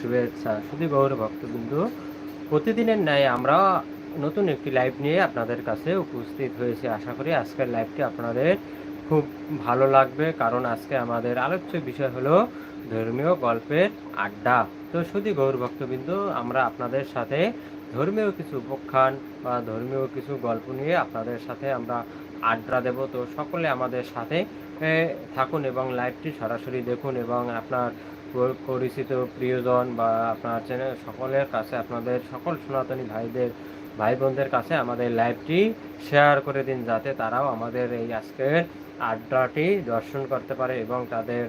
শুভেচ্ছা, শুধু গৌর ভক্তবিন্দু। প্রতিদিনের ন্যায় আমরা নতুন একটি লাইভ নিয়ে আপনাদের কাছে উপস্থিত হয়েছি। আশা করি আজকের লাইভটি আপনাদের খুব ভালো লাগবে, কারণ আজকে আমাদের আলোচ্য বিষয় হলো ধর্মীয় গল্পের আড্ডা। তো শুধু গৌর ভক্তবিন্দু, আমরা আপনাদের সাথে ধর্মীয় কিছু উপাখ্যান বা ধর্মীয় কিছু গল্প নিয়ে আপনাদের সাথে আমরা আড্ডা দেব। তো সকলে আমাদের সাথে থাকুন এবং লাইভটি সরাসরি দেখুন এবং আপনার পরিচিত প্রিয়জন বা আপনার চ্যানেল সকলের কাছে, আপনাদের সকল সনাতনী ভাইদের ভাই বোনদের কাছে আমাদের লাইভটি শেয়ার করে দিন যাতে তারাও আমাদের এই আজকের আড্ডাটি দর্শন করতে পারে এবং তাদের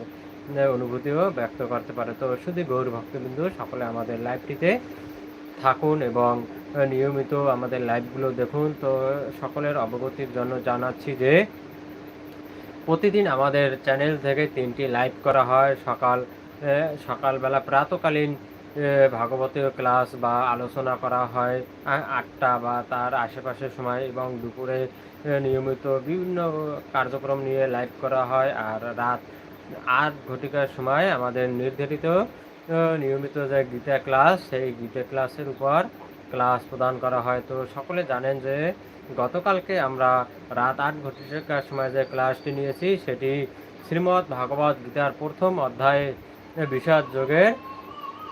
অনুভূতিও ব্যক্ত করতে পারে। তো শুধু গৌর ভক্তবিন্দু, সকলে আমাদের লাইভটিতে থাকুন এবং নিয়মিত আমাদের লাইভগুলো দেখুন। তো সকলের অবগতির জন্য জানাচ্ছি যে, প্রতিদিন আমাদের চ্যানেল থেকে তিনটি লাইভ করা হয়। সকাল সকালবেলা প্রাতকালীন ভাগবতীয় ক্লাস বা আলোচনা করা হয় আটটা বা তার আশেপাশের সময় এবং দুপুরে নিয়মিত বিভিন্ন কার্যক্রম নিয়ে লাইভ করা হয়। আর রাত আট ঘটিকার সময় আমাদের নির্ধারিত নিয়মিত যে গীতা ক্লাস, সেই গীতা ক্লাসের উপর ক্লাস প্রদান করা হয়। তো সকলে জানেন যে গতকালকে আমরা রাত আট ঘটিকার সময় যে ক্লাসটি নিয়েছি, সেটি শ্রীমদ্ ভাগবত গীতার প্রথম অধ্যায়ে বিষাদ যোগের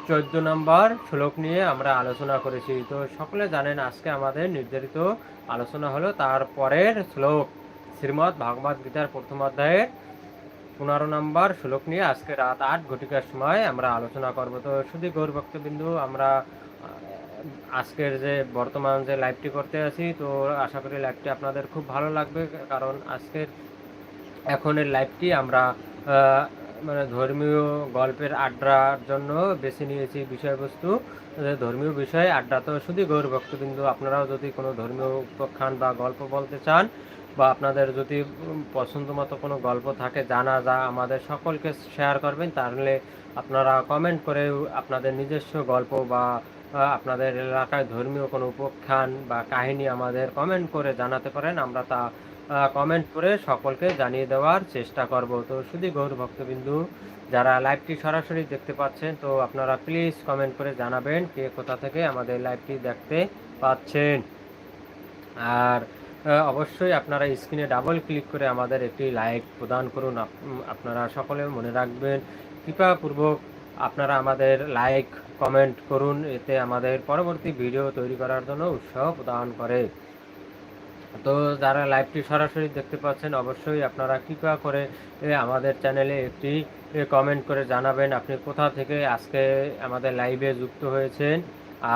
চোদ্দ নম্বর শ্লোক নিয়ে আমরা আলোচনা করেছি। তো সকলে জানেন আজকে আমাদের নির্ধারিত আলোচনা হলো তার পরের শ্লোক। শ্রীমদ্ ভাগবত গীতার প্রথম অধ্যায়ের পনেরো নম্বর শ্লোক নিয়ে আজকে রাত আট ঘটিকার সময় আমরা আলোচনা করব। তো শুধু গৌর ভক্তবিন্দু, আমরা আজকের যে বর্তমান যে লাইভটি করতে আছি, তো আশা করি লাইভটি আপনাদের খুব ভালো লাগবে। কারণ আজকের এখনের লাইভটি আমরা মানে ধর্মীয় গল্পের আড্ডার জন্য বেছে নিয়েছি বিষয়বস্তু। ধর্মীয় বিষয়ে আড্ডা তো শুধু গৌর ভক্তবিন্দু, আপনারাও যদি কোনো ধর্মীয় উপাখ্যান বা গল্প বলতে চান বা আপনাদের যদি পছন্দ মতো কোনো গল্প থাকে, জানা যা আমাদের সকলকে শেয়ার করবেন, তাহলে আপনারা কমেন্ট করে আপনাদের নিজস্ব গল্প বা আপনাদের এলাকায় ধর্মীয় কোনো উপাখ্যান বা কাহিনী আমাদের কমেন্ট করে জানাতে পারেন। আমরা তা কমেন্ট করে সকলকে জানিয়ে দেওয়ার চেষ্টা করব। তো শুধু গৌর ভক্তবিন্দু, যারা লাইভটি সরাসরি দেখতে পাচ্ছেন, তো আপনারা প্লিজ কমেন্ট করে জানাবেন কে কোথা থেকে আমাদের লাইভটি দেখতে পাচ্ছেন। আর অবশ্যই আপনারা স্ক্রিনে ডাবল ক্লিক করে আমাদের একটি লাইক প্রদান করুন। আপনারা সকলে মনে রাখবেন, কৃপাপূর্বক আপনারা আমাদের লাইক কমেন্ট করুন। এতে আমাদের পরবর্তী ভিডিও তৈরি করার জন্য উৎসাহ প্রদান করে। তো যারা লাইভটি সরাসরি দেখতে পাচ্ছেন, অবশ্যই আপনারা কৃপা করে আমাদের চ্যানেলে একটি কমেন্ট করে জানাবেন আপনি কোথা থেকে আজকে আমাদের লাইভে যুক্ত হয়েছেন।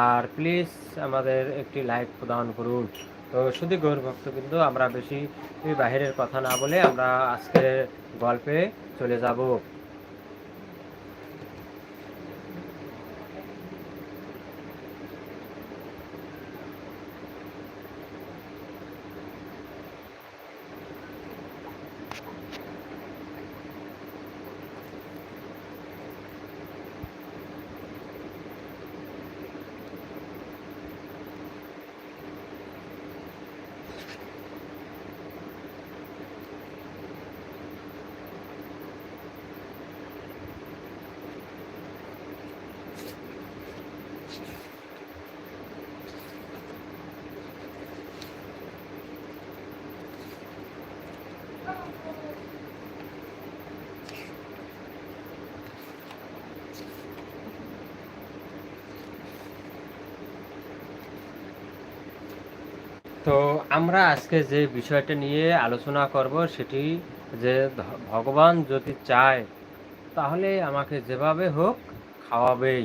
আর প্লিজ আমাদের একটি লাইক প্রদান করুন। তো শুধু গৌর ভক্তবৃন্দ, আমরা বেশি বাহিরের কথা না বলে আমরা আজকে গল্পে চলে যাব। তো আমরা আজকে যে বিষয়টা নিয়ে আলোচনা করব সেটি যে ভগবান যদি চায়, তাহলে আমাকে যেভাবে হোক খাওয়াবেই।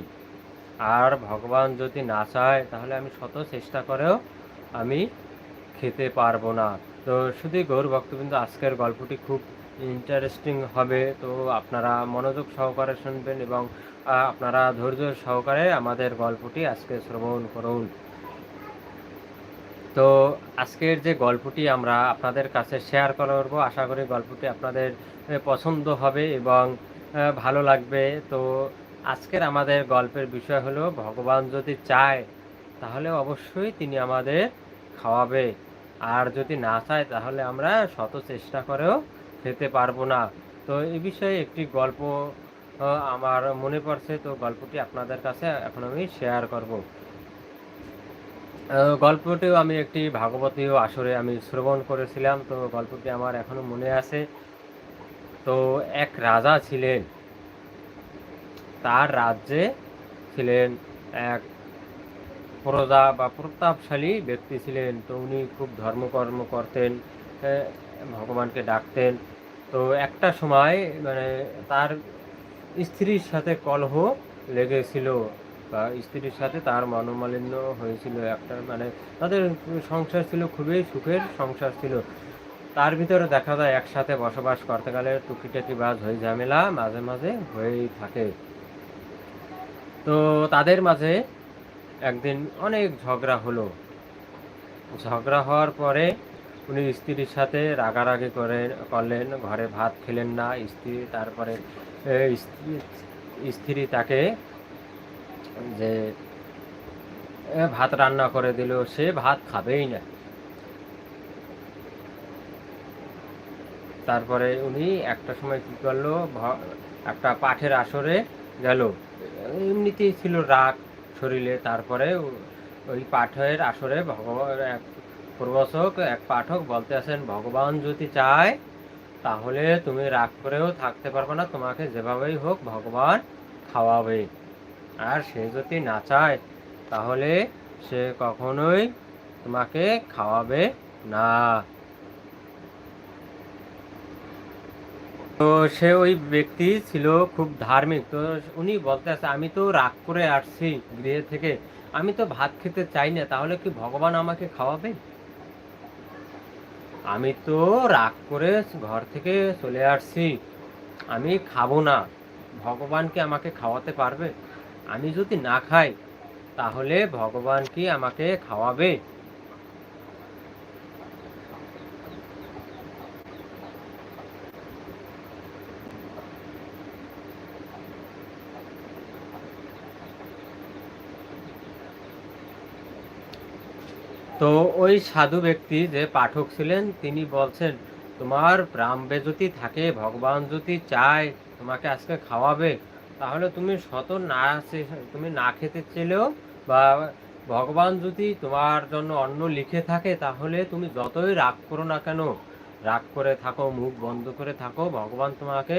আর ভগবান যদি না চায়, তাহলে আমি শত চেষ্টা করেও আমি খেতে পারব না। তো শুধু গৌর ভক্তবৃন্দ, আজকের গল্পটি খুব ইন্টারেস্টিং হবে। তো আপনারা মনোযোগ সহকারে শুনবেন এবং আপনারা ধৈর্য সহকারে আমাদের গল্পটি আজকে শ্রবণ করুন। তো আজকের যে গল্পটি আমরা আপনাদের কাছে শেয়ার করব, আশা করি গল্পটি আপনাদের পছন্দ হবে এবং ভালো লাগবে। তো আজকের আমাদের গল্পের বিষয় হলো, ভগবান যদি চায়, তাহলে অবশ্যই তিনি আমাদের খাওয়াবে। আর যদি না চায়, তাহলে আমরা শত চেষ্টা করেও খেতে পারব না। তো এই বিষয়ে একটি গল্প আমার মনে পড়ছে। তো গল্পটি আপনাদের কাছে এখন আমি শেয়ার করব। গল্পটিও আমি একটি ভাগবতীয় আসরে আমি শ্রবণ করেছিলাম, তো গল্পটি আমার এখনও মনে আছে। তো এক রাজা ছিলেন, তার রাজ্যে ছিলেন এক প্রজা বা প্রতাপশালী ব্যক্তি ছিলেন, তো উনি খুব ধর্মকর্ম করতেন ভগবানকে ডাকতেন। তো একটা সময় মানে তার স্ত্রীর সাথে কলহ লেগেছিল স্ত্রীর সাথে তার মনোমালিন্য হয়েছিল একটা মানে তাদের সংসার ছিল, খুবই সুখের সংসার ছিল। তার ভিতরে দেখা যায় একসাথে বসবাস করতে গেলে টুকিটাকি বাজ হয়ে ঝামেলা মাঝে মাঝে হয়েই থাকে। তো তাদের মাঝে একদিন অনেক ঝগড়া হলো। ঝগড়া হওয়ার পরে উনি স্ত্রীর সাথে রাগারাগি করে, করলেন, ঘরে ভাত খেলেন না, স্ত্রী তারপরে স্ত্রী তাকে যে ভাত রান্না করে দিল সে ভাত খাবেই না। তারপরে উনি একটা সময় কি করল একটা পাঠের আসরে গেল। এমনিতেই ছিল রাগ শরীরে, তারপরে ওই পাঠের আসরে ভগবান, এক প্রবচক, এক পাঠক বলতে আছেন ভগবান যদি চায়, তাহলে তুমি রাগ করেও থাকতে পারবে না, তোমাকে যেভাবেই হোক ভগবান খাওয়াবে। আর সে যদি না চায়, তাহলে সে কখনোই তোমাকে খাওয়াবে না। তো সে ওই ব্যক্তি ছিল খুব ধার্মিক। তো উনি বলতে আছে, আমি তো রাগ করে আসছি গৃহে থেকে। আমি তো ভাত খেতে চাই না, তাহলে কি ভগবান আমাকে খাওয়াবে? আমি তো রাগ করে ঘর থেকে চলে আসছি। আমি খাব না। ভগবান কি আমাকে খাওয়াতে পারবে? আমি যদি না খাই, তাহলে ভগবান কি আমাকে খাওয়াবে? তো ওই সাধু ব্যক্তি যে পাঠক ছিলেন, তিনি বলছেন, তোমার প্রাণ যদি থাকে, ভগবান যদি চায় তোমাকে আজকে খাওয়াবে। তাহলে তুমি শত না তুমি না খেতে চেলেও বা ভগবান যদি তোমার জন্য অন্ন লিখে থাকে, তাহলে তুমি যতই রাগ করো না কেন, রাগ করে থাকো, মুখ বন্ধ করে থাকো, ভগবান তোমাকে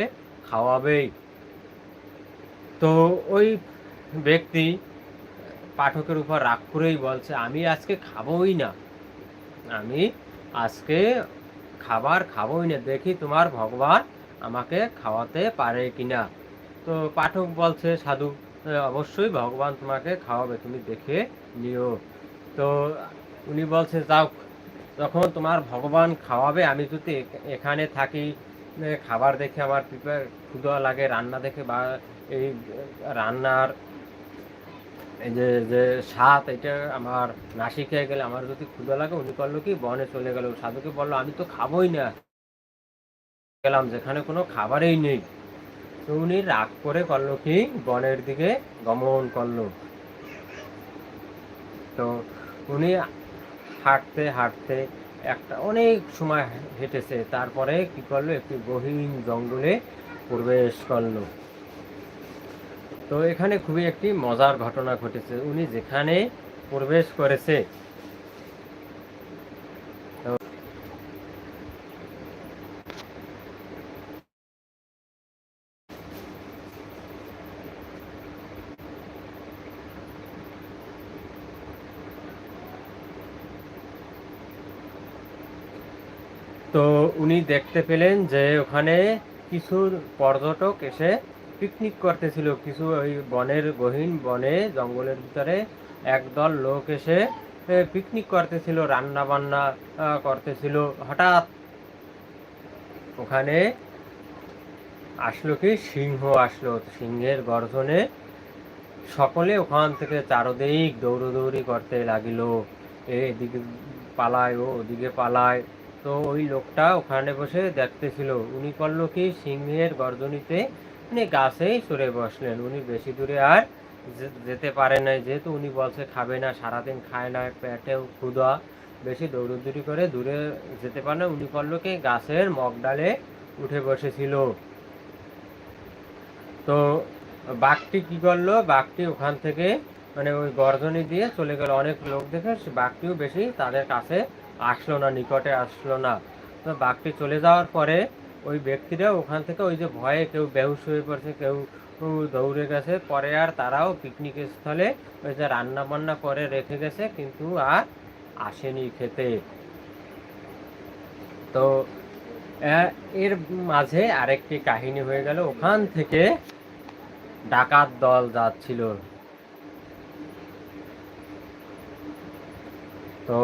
খাওয়াবেই। তো ওই ব্যক্তি পাঠকের উপর রাগ করেই বলছে, আমি আজকে খাবোই না। আমি আজকে খাবার খাবোই না। দেখি তোমার ভগবান আমাকে খাওয়াতে পারে কিনা। তো পাঠক বলছে, সাধু অবশ্যই ভগবান তোমাকে খাওয়াবে, তুমি দেখে নিও। তো উনি বলছে, যাও, যখন তোমার ভগবান খাওয়াবে, আমি যদি এখানে থাকি খাবার দেখে আমার পিপার ক্ষুধা লাগে, রান্না দেখে বা, এই রান্নার যে যে স্বাদ, এটা আমার নাসি খেয়ে গেলে আমার যদি ক্ষুধা লাগে, উনি করল কি, বনে চলে গেল। সাধুকে বলল, আমি তো খাবোই না। গেলাম, যেখানে কোনো খাবারই নেই। উনি রাগ করে করল কি? বনের দিকে গমন করল। তো উনি হাঁটতে হাঁটতে একটা অনেক সময় হেঁটেছে, তারপরে কি করল? একটি গহীন জঙ্গলে প্রবেশ করল। তো এখানে খুবই একটি মজার ঘটনা ঘটেছে। উনি যেখানে প্রবেশ করেছে তো- তো উনি দেখতে পেলেন যে ওখানে কিছু পর্যটক এসে পিকনিক করতেছিল। কিছু ওই বনের গহীন বনে, জঙ্গলের ভিতরে একদল লোক এসে পিকনিক করতেছিল রান্না বান্না করতেছিল। হঠাৎ ওখানে আসলো কি? সিংহ আসলো। সিংহের গর্জনে সকলে ওখান থেকে চারদিক দৌড়দৌড়ি করতে লাগিল। এদিকে পালায় ও ওদিকে পালায়। তো ওই লোকটা ওখানে বসে দেখতেছিল। উনি করল কি, সিংহের গর্জনিতে উনি গাছেই সরে বসলেন। উনি বেশি দূরে আর যেতে পারে নাই। যেহেতু উনি বলছে খাবে না, সারাদিন খায় না, পেটেও ক্ষুধা, বেশি দৌড়দৌড়ি করে দূরে যেতে পারে না। উনি করল কি, গাছের মগডালে উঠে বসেছিল। তো বাঘটি কি করল? বাঘটি ওখান থেকে মানে ওই গর্জনি দিয়ে চলে গেল। অনেক লোক দেখে বাঘটিও বেশি তাদের কাছে আসলো না, নিকটে আসলো না। তো বাঘটি চলে যাওয়ার পরে ওই ব্যক্তিরা ওখান থেকে ওই যে ভয়ে কেউ বেহুশ হয়ে পড়ছে, কেউ দৌড়ে গেছে। পরে আর তারাও পিকনিক স্থলে ওই যে রান্না বান্না করে রেখে গেছে, কিন্তু আর আসেনি খেতে। তো এর মাঝে আরেকটি কাহিনী হয়ে গেল। ওখান থেকে ডাকাত দল যাচ্ছিল। তো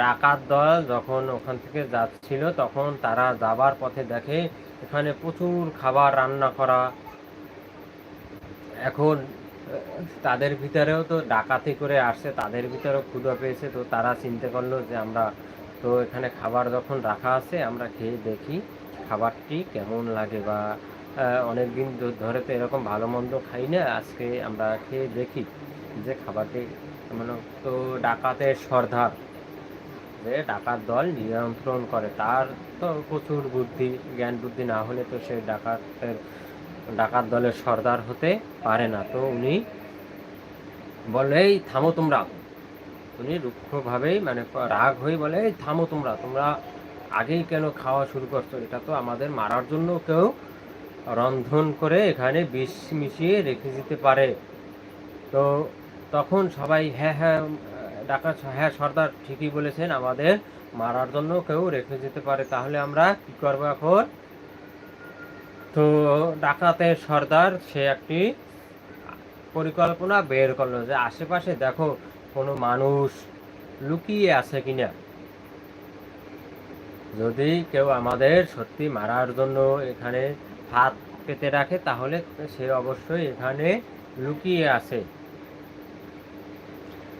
ডাকাত দল যখন ওখান থেকে যাচ্ছিল, তখন তারা যাবার পথে দেখে এখানে প্রচুর খাবার রান্না করা। এখন, তাদের ভিতরেও তো ডাকাতি করে আসছে, তাদের ভিতরেও ক্ষুধা পেয়েছে, তো তারা চিনতে করল যে আমরা, তো এখানে খাবার যখন রাখা আছে, আমরা খেয়ে দেখি খাবারটি কেমন লাগে বা অনেক দিন ধরে তো এরকম ভালো মন্দ খাই না, আজকে আমরা খেয়ে দেখি যে খাবারটি মানে তো ডাকাতের সর্দার যে ডাকাত দল নিয়ন্ত্রণ করে। তার তো প্রচুর বুদ্ধি, জ্ঞান বুদ্ধি না হলে তো সে ডাকাতের, ডাকাত দলের সর্দার হতে পারে না। তো উনি বলে, এই থামো তোমরা। উনি রুক্ষভাবেই মানে রাগ হয়ে বলে, এই থামো তোমরা তোমরা আগেই কেন খাওয়া শুরু করছ? এটা তো আমাদের মারার জন্য কেউ রন্ধন করে এখানে বিষ মিশিয়ে রেখে দিতে পারে। তো তখন সবাই হ্যাঁ হ্যাঁ ডাকাত হ্যাঁ সর্দার ঠিকই বলেছেন, আমাদের মারার জন্য কেউ রেখে যেতে পারে। তাহলে আমরা কি করব এখন? তো ডাকাতের সর্দার, সে একটি পরিকল্পনা বের করল যে আশেপাশে দেখো কোনো মানুষ লুকিয়ে আছে কিনা। যদি কেউ আমাদের সত্যি মারার জন্য এখানে হাত পেতে রাখে, তাহলে সে অবশ্যই এখানে লুকিয়ে আছে।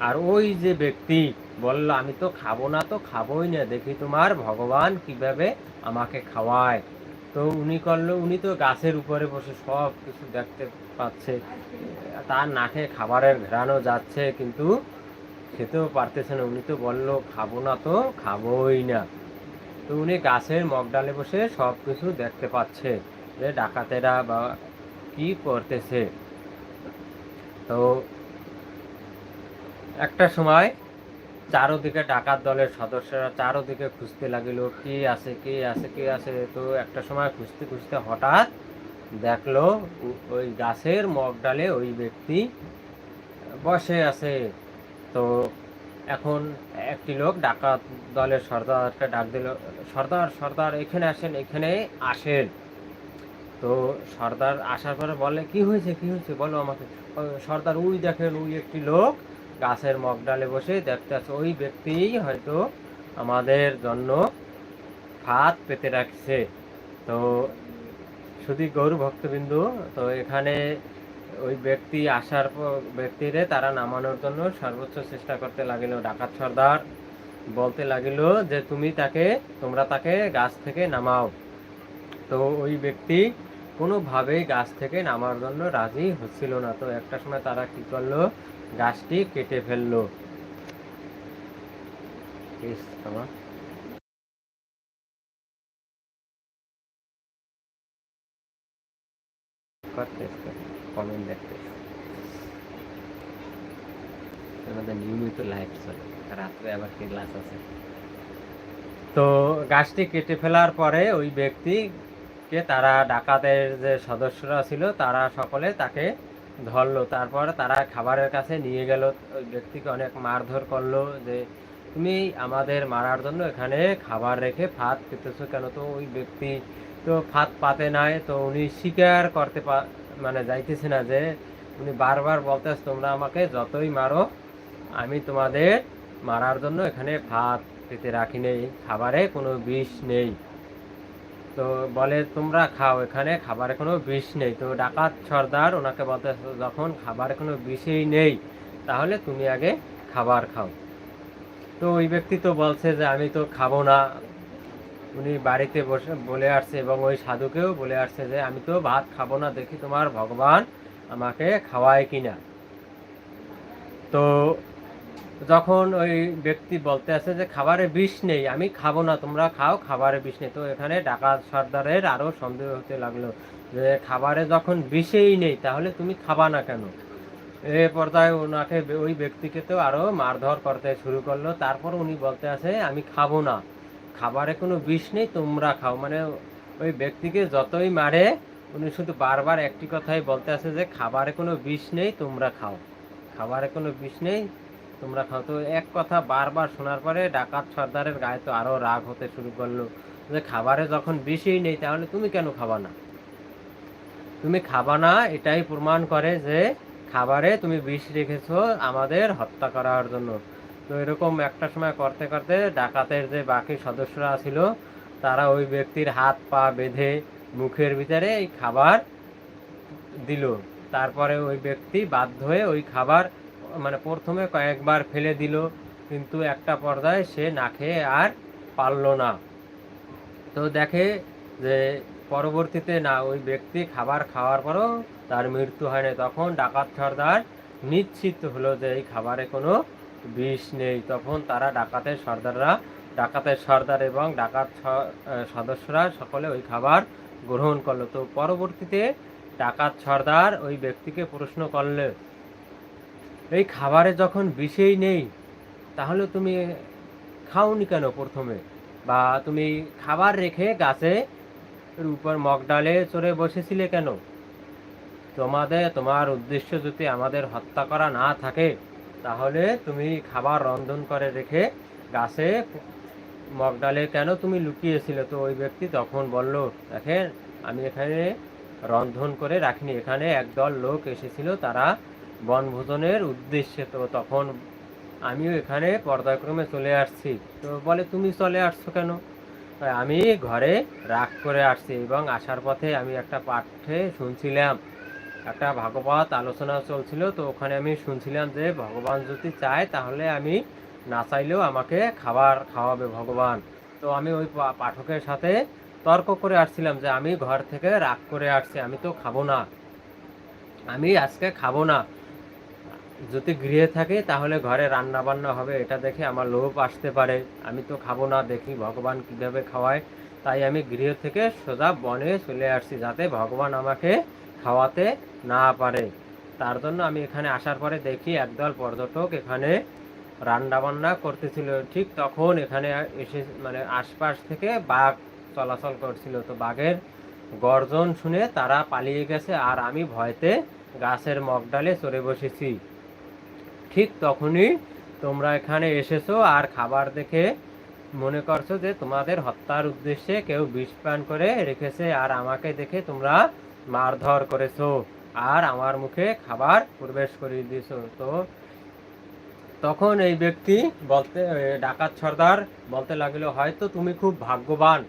আর ওই যে ব্যক্তি বলল, আমি তো খাব না তো খাবোই না, দেখি তোমার ভগবান কীভাবে আমাকে খাওয়ায়। তো উনি করল, উনি তো গাছের উপরে বসে সব কিছু দেখতে পাচ্ছে। তার নাকে খাবারের ঘেরানো যাচ্ছে, কিন্তু খেতেও পারতেছে না। উনি তো বলল, খাব না তো খাবোই না। তো উনি গাছের মগডালে বসে সব কিছু দেখতে পাচ্ছে, যে ডাকাতেরা বা কি করতেছে। তো একটা সময় চারোদিকে ডাকাত দলের সদস্যরা চারোদিকে খুঁজতে লাগিল, কি আছে কি আছে কি আছে। তো একটা সময় খুঁজতে খুঁজতে হঠাৎ দেখল ওই গাছের মগডালে ওই ব্যক্তি বসে আছে। তো এখন একটি লোক ডাকাত দলের সর্দারকে ডাক দিল, সর্দার সর্দার, এখানে আসেন এখানে আসেন। তো সর্দার আসার পরে বলে, কি হয়েছে কি হয়েছে? বলো আমাকে। সর্দার উই দেখেন উই একটি লোক গাছের মগডালে বসে দেখতে আছে ওই ব্যক্তিই হয়তো আমাদের জন্য ভাত পেতে রাখছে। তো শুধু গৌর ভক্তবিন্দু, তো এখানে ওই ব্যক্তি আসার ব্যক্তিরে তারা নামানোর জন্য সর্বোচ্চ চেষ্টা করতে লাগিল, ডাকাত সর্দার। বলতে লাগিল যে, তুমি তাকে, তোমরা তাকে গাছ থেকে নামাও। তো ওই ব্যক্তি কোনোভাবেই গাছ থেকে নামার জন্য রাজি হচ্ছিল না। তো একটা সময় তারা কি করল? গাছটি কেটে ফেলল। দেখতে নিয়মিত চলে। রাত্রে আবার আছে? তো গাছটি কেটে ফেলার পরে ওই ব্যক্তিকে তারা ডাকাতের যে সদস্যরা ছিল, তারা সকলে তাকে ধরলো। তারপর তারা খাবারের কাছে নিয়ে গেল। ওই ব্যক্তিকে অনেক মারধর করল যে, তুমি আমাদের মারার জন্য এখানে খাবার রেখে ফাঁদ পেতেছো কেন? তো ওই ব্যক্তি তো ফাঁদ পাতে নাই। তো উনি স্বীকার করতে মানে যাইতেছে না যে, উনি বারবার বলতেছ, তোমরা আমাকে যতই মারো, আমি তোমাদের মারার জন্য এখানে ভাত পেতে রাখি নেই। খাবারে কোনো বিষ নেই। তো বলে, তোমরা খাও, এখানে খাবারে কোনো বিষ নেই। তো ডাকাত সর্দার ওনাকে বলতে, যখন খাবারে কোনো বিষই নেই, তাহলে তুমি আগে খাবার খাও। তো ওই ব্যক্তি তো বলছে যে, আমি তো খাব না। উনি বাড়িতে বসে বলে আসছে এবং ওই সাধুকেও বলে আসছে যে, আমি তো ভাত খাব না, দেখি তোমার ভগবান আমাকে খাওয়ায় কিনা। তো যখন ওই ব্যক্তি বলতে আছে যে খাবারে বিষ নেই, আমি খাব না, তোমরা খাও, খাবারে বিষ নেই। তো এখানে ডাকাত সর্দারের আরও সন্দেহ হতে লাগল যে খাবারে যখন বিষেই নেই, তাহলে তুমি খাবা না কেন? এ পর্দায় ওনাকে ওই ব্যক্তিকে তো আরও মারধর করতে শুরু করল। তারপর উনি বলতে আছে, আমি খাব না। খাবারে কোনো বিষ নেই, তোমরা খাও। মানে ওই ব্যক্তিকে যতই মারে, উনি শুধু বারবার একটি কথাই বলতে আছে যে, খাবারে কোনো বিষ নেই, তোমরা খাও। খাবারে কোনো বিষ নেই তোমরা খাও। তো এক কথা বারবার শোনার পরে ডাকাত সর্দারের গায়ে তো আরও রাগ হতে শুরু করল যে খাবারে যখন বিষই নেই, তাহলে তুমি কেন খাবা না? তুমি খাবা না, এটাই প্রমাণ করে যে খাবারে তুমি বিষ রেখেছো আমাদের হত্যা করার জন্য। তো এরকম একটা সময় করতে করতে ডাকাতের যে বাকি সদস্যরা ছিল, তারা ওই ব্যক্তির হাত, পা বেঁধে মুখের ভিতরে এই খাবার দিল। তারপরে ওই ব্যক্তি বাধ্য হয়ে ওই খাবার মানে প্রথমে কয়েকবার ফেলে দিল, কিন্তু একটা পর্দায় সে না খেয়ে আর পারল না। তো দেখে যে পরবর্তীতে না, ওই ব্যক্তি খাবার খাওয়ার পরও তার মৃত্যু হয় না তখন ডাকাত সর্দার নিশ্চিত হলো যে এই খাবারে কোনো বিষ নেই। তখন তারা ডাকাতের সর্দাররা, ডাকাতের সর্দার এবং ডাকাত সদস্যরা সকলে ওই খাবার গ্রহণ করল। তো পরবর্তীতে ডাকাত সর্দার ওই ব্যক্তিকে প্রশ্ন করলে এই খাবারে যখন বিষেই নেই, তাহলে তুমি খাওনি কেন প্রথমে? বা তুমি খাবার রেখে গাছে উপর মগডালে চড়ে বসেছিলে কেন? তোমাদের, তোমার উদ্দেশ্য যদি আমাদের হত্যা করা না থাকে, তাহলে তুমি খাবার রন্ধন করে রেখে গাছে মগডালে কেন তুমি লুকিয়েছিলে? তো ওই ব্যক্তি তখন বলল, দেখেন, আমি এখানে রন্ধন করে রাখিনি। এখানে একদল লোক এসেছিল, তারা বনভোজনের উদ্দেশ্যে। তো তখন আমিও এখানে পর্যায়ক্রমে চলে আসছি। তো বলে, তুমি চলে আসছো কেন? আমি ঘরে রাগ করে আসছি এবং আসার পথে আমি একটা পাঠে শুনছিলাম। একটা ভাগবত আলোচনা চলছিল, তো ওখানে আমি শুনছিলাম যে, ভগবান যদি চায় তাহলে আমি না চাইলেও আমাকে খাবার খাওয়াবে ভগবান। তো আমি ওই পাঠকের সাথে তর্ক করে আসছিলাম যে, আমি ঘর থেকে রাগ করে আসছি, আমি তো খাব না। আমি আজকে খাব না। যদি গৃহে থাকে, তাহলে ঘরে রান্না বান্না হবে। এটা দেখে আমার লোভ আসতে পারে। আমি তো খাব না, দেখি ভগবান কীভাবে খাওয়ায়। তাই আমি গৃহ থেকে সোজা বনে চলে আসছি, যাতে ভগবান আমাকে খাওয়াতে না পারে। তার জন্য আমি এখানে আসার পরে দেখি একদল পর্যটক এখানে রান্না বান্না করতেছিল। ঠিক তখন এখানে এসে মানে আশপাশ থেকে বাঘ চলাচল করছিল। তো বাঘের গর্জন শুনে তারা পালিয়ে গেছে, আর আমি ভয়তে গাছের মগডালে চড়ে বসেছি। ঠিক তখনই তোমরা এখানে এসেছ আর খাবার দেখে মনে করছ যে তোমাদের হত্যার উদ্দেশ্যে কেউ বিষ পান করে রেখেছে আর আমাকে দেখে তোমরা মারধর করেছ আর আমার মুখে খাবার প্রবেশ করিয়ে দিয়েছ। তো তখন এই ব্যক্তি বলতে ডাকাত সর্দার বলতে লাগল, হয়তো তুমি খুব ভাগ্যবান,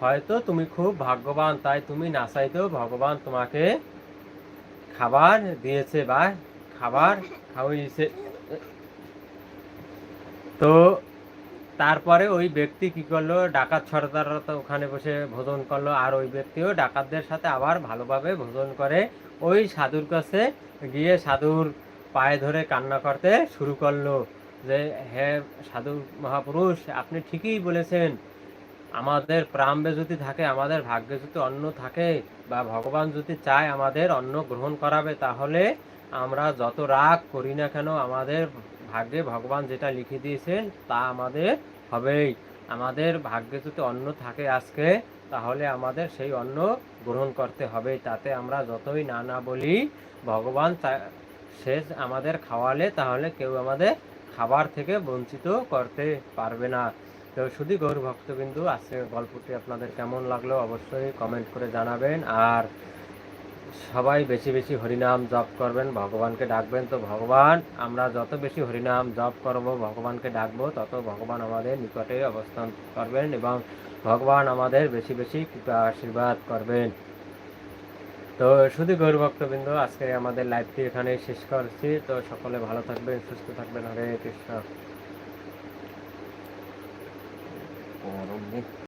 হয়তো তুমি খুব ভাগ্যবান, তাই তুমি না চাইতেও ভগবান তোমাকে খাবার দিয়েছে বা খাবার খাওয়িয়েছে তো তারপরে ওই ব্যক্তি কি করল? ডাকাত সর্দাররা তো ওখানে বসে ভোজন করল, আর ওই ব্যক্তিও ডাকাতদের সাথে আবার ভালোভাবে ভোজন করে ওই সাধুর কাছে গিয়ে সাধুর পায়ে ধরে কান্না করতে শুরু করল যে, হে সাধু মহাপুরুষ, আপনি ঠিকই বলেছেন। আমাদের প্রাম্বে যদি থাকে, আমাদের ভাগ্যে যদি অন্ন থাকে বা ভগবান যদি চায় আমাদের অন্ন গ্রহণ করাবে, তাহলে আমরা যত রাগ করি না কেন, আমাদের ভাগ্যে ভগবান যেটা লিখে দিয়েছেন তা আমাদের হবেই। আমাদের ভাগ্যে যদি অন্ন থাকে আজকে, তাহলে আমাদের সেই অন্ন গ্রহণ করতে হবে তাতে আমরা যতই না না বলি, ভগবান সে আমাদের খাওয়ালে, তাহলে কেউ আমাদের খাবার থেকে বঞ্চিত করতে পারবে না। তো শুধু গৌর ভক্ত কিন্তু আজকে গল্পটি আপনাদের কেমন লাগল অবশ্যই কমেন্ট করে জানাবেন। আর সবাই বেশি বেশি হরিনাম জপ করবেন, ভগবানকে ডাকবেন। তো ভগবান, আমরা যত বেশি হরিনাম জপ করব, ভগবানকে ডাকবো, তত ভগবান আমাদের নিকটে অবস্থান করবেন এবং ভগবান আমাদের বেশি বেশি কৃপা আশীর্বাদ করবেন। তো শুধু গৌর ভক্তবৃন্দ, আজকে আমাদের লাইভটি এখানে শেষ করছি। তো সকলে ভালো থাকবেন, সুস্থ থাকবেন। হরে কৃষ্ণ।